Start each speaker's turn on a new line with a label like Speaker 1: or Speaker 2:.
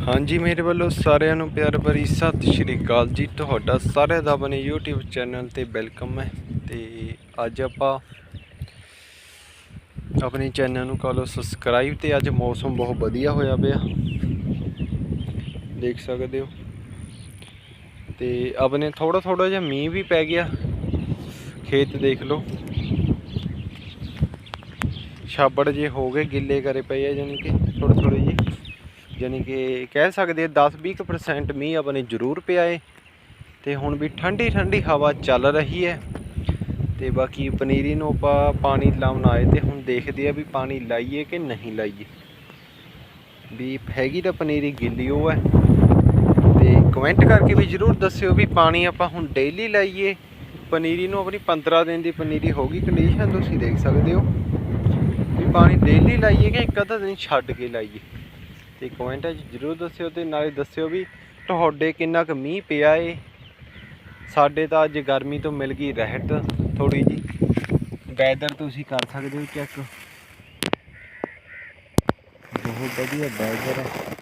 Speaker 1: ਹਾਂਜੀ, ਮੇਰੇ ਵੱਲੋਂ ਸਾਰਿਆਂ ਨੂੰ ਪਿਆਰ ਭਰੀ ਸਤਿ ਸ਼੍ਰੀ ਅਕਾਲ ਜੀ। ਤੁਹਾਡਾ ਸਾਰਿਆਂ ਦਾ ਆਪਣੇ YouTube ਚੈਨਲ ਤੇ ਵੈਲਕਮ ਹੈ। ਤੇ ਅੱਜ ਆਪਾਂ ਆਪਣੇ ਚੈਨਲ ਨੂੰ ਕਰ ਲਓ ਸਬਸਕ੍ਰਾਈਬ ਤੇ ਅੱਜ ਮੌਸਮ ਬਹੁਤ ਵਧੀਆ ਹੋਇਆ ਪਿਆ। ਦੇਖ ਸਕਦੇ ਹੋ। ਤੇ ਆਪਣੇ ਥੋੜਾ ਥੋੜਾ ਜਿਹਾ ਮੀਂਹ ਵੀ ਪੈ ਗਿਆ। ਖੇਤ ਦੇਖ ਲਓ। ਛਾਬੜ ਜੇ ਹੋ ਗਏ ਗਿੱਲੇ ਕਰੇ ਪਏ ਆ ਜਾਨੀ ਕਿ ਥੋੜੇ ਥੋੜੇ ਜੀ ਜਾਨੀ ਕਿ ਕਹਿ ਸਕਦੇ 10-20% ਮੀਂਹ ਆਪਣੇ ਜ਼ਰੂਰ ਪਿਆ ਏ। ਤੇ ਹੁਣ ਵੀ ਠੰਡੀ ਠੰਡੀ ਹਵਾ ਚੱਲ ਰਹੀ ਹੈ ਤੇ ਬਾਕੀ ਪਨੀਰੀ ਨੂੰ ਆਪਾਂ ਪਾਣੀ ਲਾਉਣ ਆਏ ਤੇ ਹੁਣ ਦੇਖਦੇ ਆ ਵੀ ਪਾਣੀ ਲਾਈਏ ਕਿ ਨਹੀਂ ਲਾਈਏ। ਵੀ ਹੈਗੀ ਤਾਂ ਪਨੀਰੀ ਗਿੱਲੀ ਉਹ ਹੈ। ਤੇ ਕਮੈਂਟ ਕਰਕੇ ਵੀ ਜ਼ਰੂਰ ਦੱਸਿਓ ਵੀ ਪਾਣੀ ਆਪਾਂ ਹੁਣ ਡੇਲੀ ਲਾਈਏ। ਪਨੀਰੀ ਨੂੰ ਆਪਣੀ 15 ਦਿਨ ਦੀ ਪਨੀਰੀ ਹੋ ਗਈ ਕੰਡੀਸ਼ਨ ਤੁਸੀਂ ਦੇਖ ਸਕਦੇ ਹੋ। ਵੀ ਪਾਣੀ ਡੇਲੀ ਲਾਈਏ ਕਿ ਇੱਕ ਅੱਧਾ ਦਿਨ ਛੱਡ ਕੇ ਲਾਈਏ। ਤੇ ਕਮੈਂਟਾਂ 'ਚ ਜ਼ਰੂਰ ਦੱਸਿਓ ਤੇ ਨਾਲੇ ਦੱਸਿਓ ਵੀ ਤੁਹਾਡੇ ਕਿੰਨਾ ਕੁ ਮੀਂਹ ਪਿਆ ਏ। ਸਾਡੇ ਤਾਂ ਅੱਜ ਗਰਮੀ ਤੋਂ ਮਿਲ ਗਈ ਰਹਿਤ ਥੋੜੀ ਜੀ। ਵੈਦਰ ਤੁਸੀਂ ਕਰ ਸਕਦੇ ਹੋ ਚੈੱਕ ਬਹੁਤ ਵਧੀਆ ਵੈਦਰ ਹੈ।